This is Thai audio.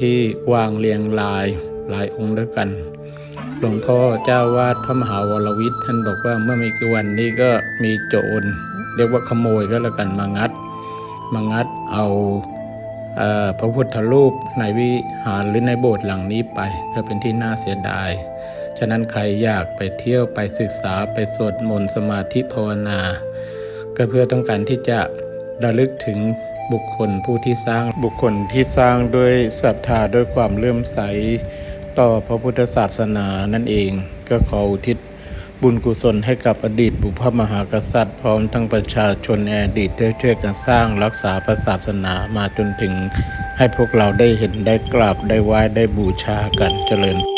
ที่วางเรียงรายหลายองค์ด้วยกัน หลวงพ่อเจ้าวาดพระมหาวรวิทย์ท่านบอกว่าเมื่อไม่กี่วันนี้ก็มีโจรเรียกว่าขโมยก็แล้วกันมางัด มางัดเอาเอพระพุทธรูปในวิหารหรือในโบสถ์หลังนี้ไปก็เป็นที่น่าเสียดาย ฉะนั้นใครอยากไปเที่ยวไปศึกษาไปสวดมนต์สมาธิภาวนา ก็เพื่อต้องการที่จะระลึกถึง บุคคลผู้ที่สร้างบุคคลที่สร้างด้วยศรัทธาด้วยความเลื่อมใส ต่อพระพุทธศาสนานั่นเอง ก็ขออุทิศบุญกุศลให้กับอดีตบุพมหากษัตริย์ พร้อมทั้งประชาชนในอดีตได้ช่วยกันสร้างรักษาพระศาสนามาจนถึงให้พวกเราได้เห็นได้กราบได้ไหว้ได้บูชากันเจริญ